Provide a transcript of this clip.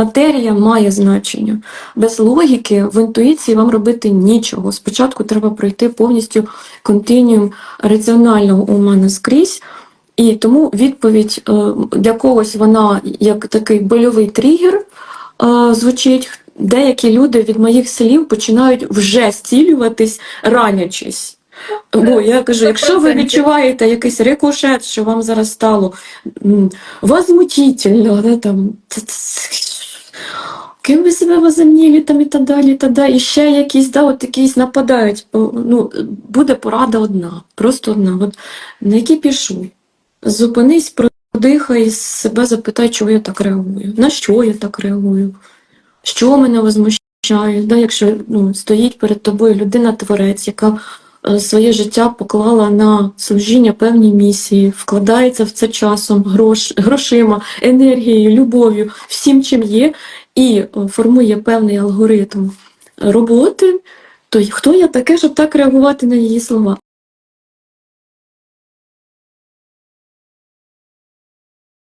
матерія має значення. Без логіки в інтуїції вам робити нічого. Спочатку треба пройти повністю континіум раціонального ума наскрізь. І тому відповідь е, для когось вона як такий больовий тригер е, звучить. Деякі люди від моїх слів починають вже зцілюватись, ранячись. Бо я кажу, якщо ви відчуваєте якийсь рикошет, що вам зараз стало возмутительно, да, там, ким ви себе возомнили там і так далі, і так далі, і ще якісь, да, от якісь нападають. Ну, буде порада одна, просто одна. От, на який пішов? Зупинись, продихай, себе запитай, чого я так реагую, на що я так реагую, що мене возмущає, да, якщо ну, стоїть перед тобою людина-творець, яка своє життя поклала на служіння певній місії, вкладається в це часом, грош, грошима, енергією, любов'ю, всім, чим є, і е, формує певний алгоритм роботи, то хто я таке, щоб так реагувати на її слова?